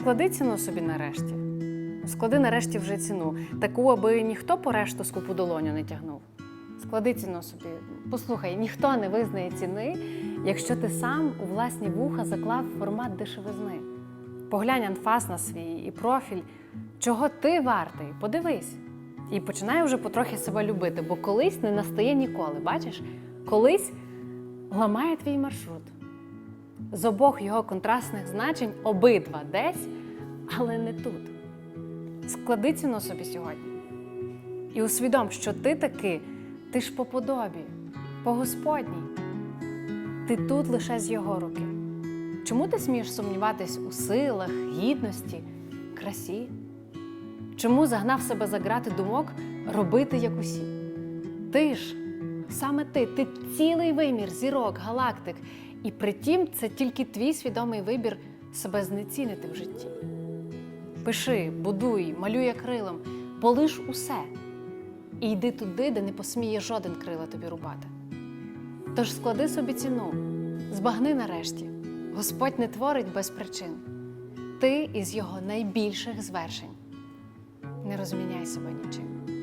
Склади ціну собі нарешті. Склади нарешті вже ціну, таку, аби ніхто по решту скупу долоню не тягнув. Склади ціну собі. Послухай, ніхто не визнає ціни, якщо ти сам у власні вуха заклав формат дешевизни. Поглянь анфас на свій і профіль, чого ти вартий, подивись. І починай вже потрохи себе любити, бо колись не настає ніколи. Бачиш, колись ламає твій маршрут. З обох його контрастних значень обидва десь, але не тут. Склади ціну собі сьогодні. І усвідом, що ти таки, ти ж по подобі, по Господній. Ти тут лише з його руки. Чому ти смієш сумніватись у силах, гідності, красі? Чому загнав себе за грати думок робити як усі? Ти ж, саме ти, ти цілий вимір, зірок, галактик. І притім це тільки твій свідомий вибір себе знецінити в житті. Пиши, будуй, малюй акрилом, полиш усе. І йди туди, де не посміє жоден крила тобі рубати. Тож склади собі ціну, збагни нарешті. Господь не творить без причин. Ти із його найбільших звершень. Не розміняй себе нічим.